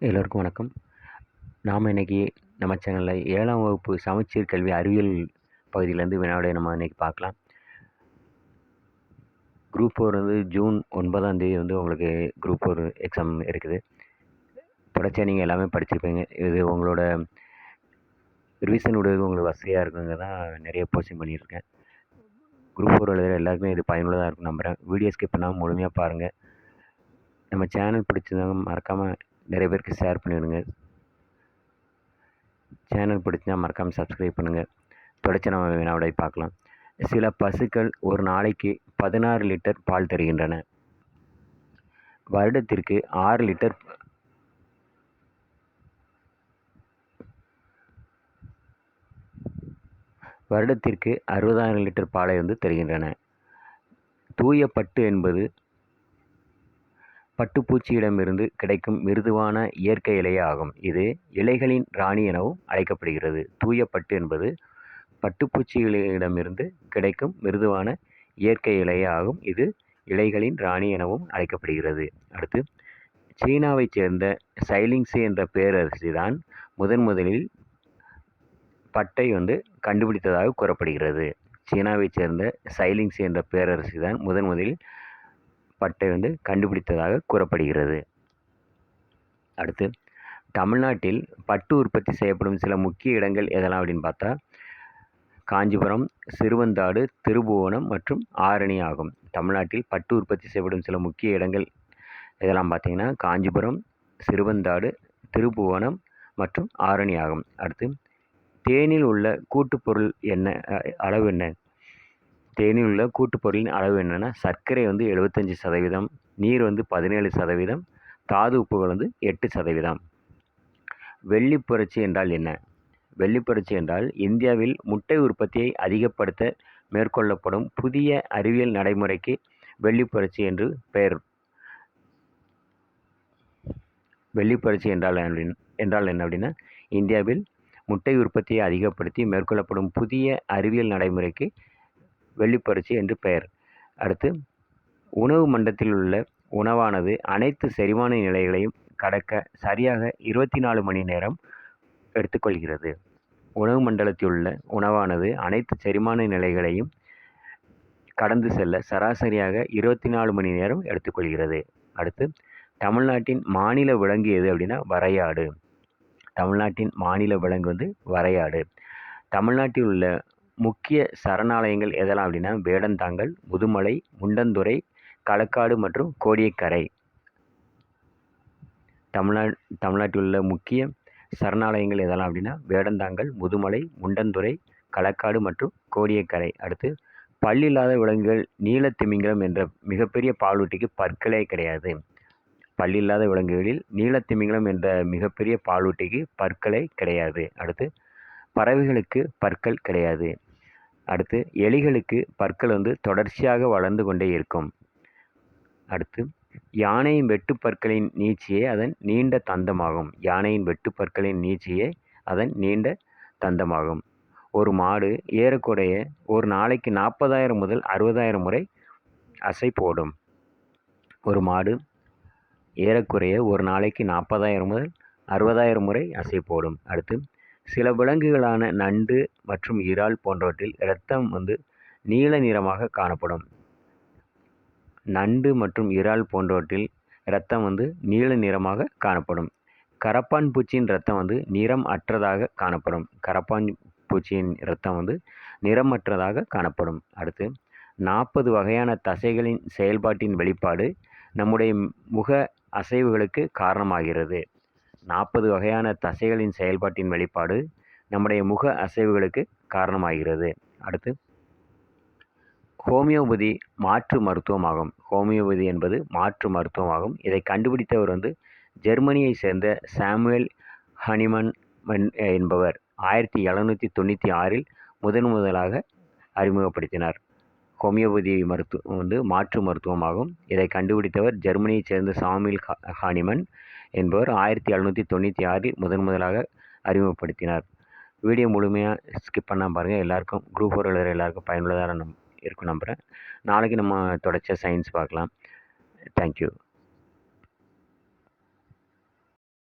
எல்லோருக்கும் வணக்கம். நாம் இன்றைக்கி நம்ம சேனலில் ஏழாம் வகுப்பு சமச்சீர் கல்வி அறிவியல் பகுதியிலேருந்து வினாவிடைய நம்ம இன்றைக்கி பார்க்கலாம். குரூப் ஃபோர் வந்து ஜூன் ஒன்பதாம் தேதி வந்து உங்களுக்கு குரூப் ஃபோர் எக்ஸாம் இருக்குது. தொடர்ச்சியாக நீங்கள் எல்லாமே படிச்சிருப்பீங்க. இது உங்களோட ரிவிஷன் விடுறது உங்களுக்கு வசதியாக இருக்குங்க தான் நிறைய போஸ்டிங் பண்ணியிருக்கேன். குரூப் ஃபோர் எழுதுகிற எல்லாருக்குமே இது பயனுள்ளதாக இருக்கும் நம்புகிறேன் வீடியோ ஸ்கிப் பண்ணாமல் முழுமையாக பாருங்கள் நம்ம சேனல் பிடிச்சிருந்தாங்க மறக்காமல் நிறைய பேருக்கு ஷேர் பண்ணிவிடுங்க சேனல் பிடிச்சா மறக்காமல் சப்ஸ்கிரைப் பண்ணுங்கள் தொடர்ச்சி நம்ம வினாவிடை பார்க்கலாம். சில பசுக்கள் ஒரு நாளைக்கு பதினாறு லிட்டர் பால் தருகின்றன. வருடத்திற்கு ஆறு லிட்டர் வருடத்திற்கு அறுபதாயிரம் லிட்டர் பாலை வந்து தருகின்றன. தூய பட்டு என்பது பட்டுப்பூச்சியிடமிருந்து கிடைக்கும் மிருதுவான இயற்கை இலையே ஆகும் இது இலைகளின் ராணி எனவும் அழைக்கப்படுகிறது. தூய பட்டு என்பது பட்டுப்பூச்சிகளிடமிருந்து கிடைக்கும் மிருதுவான இயற்கை இலையாகும். இது இலைகளின் ராணி எனவும் அழைக்கப்படுகிறது. அடுத்து சீனாவைச் சேர்ந்த சைலிங்ஸு என்ற பேரரசி தான் முதன் முதலில் பட்டை வந்து கண்டுபிடித்ததாக கூறப்படுகிறது. சீனாவைச் சேர்ந்த சைலிங்ஸு என்ற பேரரசி தான் முதன் முதலில் பட்டை வந்து கண்டுபிடித்ததாக கூறப்படுகிறது. அடுத்து தமிழ்நாட்டில் பட்டு உற்பத்தி செய்யப்படும் சில முக்கிய இடங்கள் எதெல்லாம் அப்படின்னு பார்த்தா காஞ்சிபுரம் சிறுவந்தாடு திருபுவனம் மற்றும் ஆரணி ஆகும். தமிழ்நாட்டில் பட்டு உற்பத்தி செய்யப்படும் சில முக்கிய இடங்கள் இதெல்லாம் பார்த்தீங்கன்னா காஞ்சிபுரம் சிறுவந்தாடு திருபுவனம் மற்றும் ஆரணி ஆகும். அடுத்து தேனில் உள்ள கூட்டுப்பொருள் என்ன அளவு என்ன? தேனில் உள்ள கூட்டுப்பொருளின் அளவு என்னென்னா சர்க்கரை வந்து எழுபத்தஞ்சி சதவீதம் நீர் வந்து பதினேழு சதவீதம் தாது உப்புகள் வந்து எட்டு சதவீதம். வெள்ளி புரட்சி என்றால் என்ன? வெள்ளி புரட்சி என்றால் இந்தியாவில் முட்டை உற்பத்தியை அதிகப்படுத்த மேற்கொள்ளப்படும் புதிய அறிவியல் நடைமுறைக்கு வெள்ளி புரட்சி என்று பெயர். வெள்ளி புரட்சி என்றால் என்றால் என்ன அப்படின்னா இந்தியாவில் முட்டை உற்பத்தியை அதிகப்படுத்தி மேற்கொள்ளப்படும் புதிய அறிவியல் நடைமுறைக்கு வெள்ளிப்பரிசி என்று பெயர். அடுத்து உணவு மண்டலத்தில் உள்ள உணவானது அனைத்து செரிமான நிலைகளையும் கடக்க சரியாக இருபத்தி நாலு மணி நேரம் எடுத்துக்கொள்கிறது. உணவு மண்டலத்தில் உள்ள உணவானது அனைத்து செரிமான நிலைகளையும் கடந்து செல்ல சராசரியாக இருபத்தி நாலு மணி நேரம் எடுத்துக்கொள்கிறது. அடுத்து தமிழ்நாட்டின் மாநில விலங்கு எது அப்படின்னா வரையாடு. தமிழ்நாட்டின் மாநில விலங்கு வந்து வரையாடு. தமிழ்நாட்டில் உள்ள முக்கிய சரணாலயங்கள் எதெல்லாம் அப்படின்னா வேடந்தாங்கல் முதுமலை முண்டந்துறை களக்காடு மற்றும் கோடியக்கரை. தமிழ்நாடு தமிழ்நாட்டில் உள்ள முக்கிய சரணாலயங்கள் எதெல்லாம் அப்படின்னா வேடந்தாங்கல் முதுமலை முண்டந்துறை களக்காடு மற்றும் கோடியக்கரை. அடுத்து பல்லில்லாத விலங்குகள் நீலத்திமிங்கலம் என்ற மிகப்பெரிய பாலூட்டிக்கு பற்களே கிடையாது. பல்லில்லாத விலங்குகளில் நீலத்திமிங்கலம் என்ற மிகப்பெரிய பாலூட்டிக்கு பற்களே கிடையாது. அடுத்து பறவைகளுக்கு பற்கள் கிடையாது. அடுத்து எலிகளுக்கு பற்கள் வந்து தொடர்ச்சியாக வளர்ந்து கொண்டே இருக்கும். அடுத்து யானையின் வெட்டுப்பற்களின் நீச்சியே அதன் நீண்ட தந்தமாகும். யானையின் வெட்டுப்பற்களின் நீச்சியே அதன் நீண்ட தந்தமாகும். ஒரு மாடு ஏறக்குறைய ஒரு நாளைக்கு நாற்பதாயிரம் முதல் அறுபதாயிரம் முறை அசை போடும். ஒரு மாடு ஏறக்குறைய ஒரு நாளைக்கு நாற்பதாயிரம் முதல் அறுபதாயிரம் முறை அசை போடும். அடுத்து சில விலங்குகளான நண்டு மற்றும் இறால் போன்றவற்றில் இரத்தம் வந்து நீல நிறமாக காணப்படும். நண்டு மற்றும் இறால் போன்றவற்றில் இரத்தம் வந்து நீல நிறமாக காணப்படும். கரப்பான் பூச்சியின் இரத்தம் வந்து நிறம் அற்றதாக காணப்படும். கரப்பான் பூச்சியின் இரத்தம் வந்து நிறமற்றதாக காணப்படும். அடுத்து நாற்பது வகையான தசைகளின் செயல்பாட்டின் வெளிப்பாடு நம்முடைய முக அசைவுகளுக்கு காரணமாகிறது. நாற்பது வகையான தசைகளின் செயல்பாட்டின் வெளிப்பாடு நம்முடைய முக அசைவுகளுக்கு காரணமாகிறது. அடுத்து ஹோமியோபதி மாற்று மருத்துவமாகும். ஹோமியோபதி என்பது மாற்று மருத்துவமாகும். இதை கண்டுபிடித்தவர் வந்து ஜெர்மனியை சேர்ந்த சாமுவேல் ஹனிமன் என்பவர். ஆயிரத்தி எழுநூற்றி தொண்ணூற்றி ஆறில் முதன் முதலாக அறிமுகப்படுத்தினார். ஹோமியோபதி மருத்துவம் வந்து மாற்று மருத்துவமாகும். இதை கண்டுபிடித்தவர் ஜெர்மனியைச் சேர்ந்த சாமில் ஹானிமன் என்பவர் ஆயிரத்தி எழுநூற்றி தொண்ணூற்றி ஆறில் முதன் முதலாக அறிமுகப்படுத்தினார். வீடியோ முழுமையாக ஸ்கிப் பண்ணால் பாருங்கள் எல்லாருக்கும் குரூப் ஃபோர் எழுதுகிற எல்லாருக்கும் பயனுள்ளதாக நம் இருக்கும் நம்புகிறேன் நாளைக்கு நம்ம தொடர்ச்சியாக சயின்ஸ் பார்க்கலாம். தேங்க்யூ